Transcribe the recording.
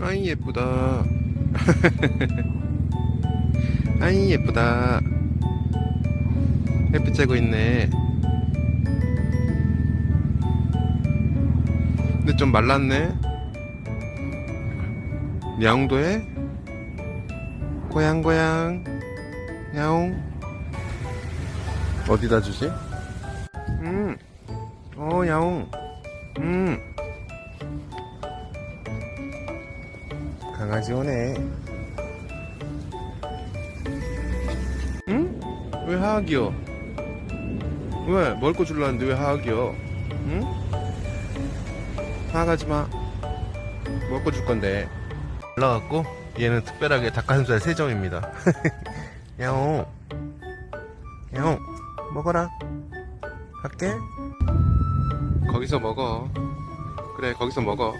아이 예쁘다. 아이 예쁘다. 햇빛 쬐고 있네. 근데 좀 말랐네. 야옹도 해? 고양 고양 야옹. 어디다 주지? 음, 어 야옹. 음 강아지 오네 응? 왜 하악이여? 왜? 먹을 거 줄라는데 왜 하악이여? 응? 하악하지마 먹을 거 줄 건데 올라갔고 얘는 특별하게 닭가슴살 3점입니다 야옹 야옹 먹어라 갈게 거기서 먹어 그래 거기서 먹어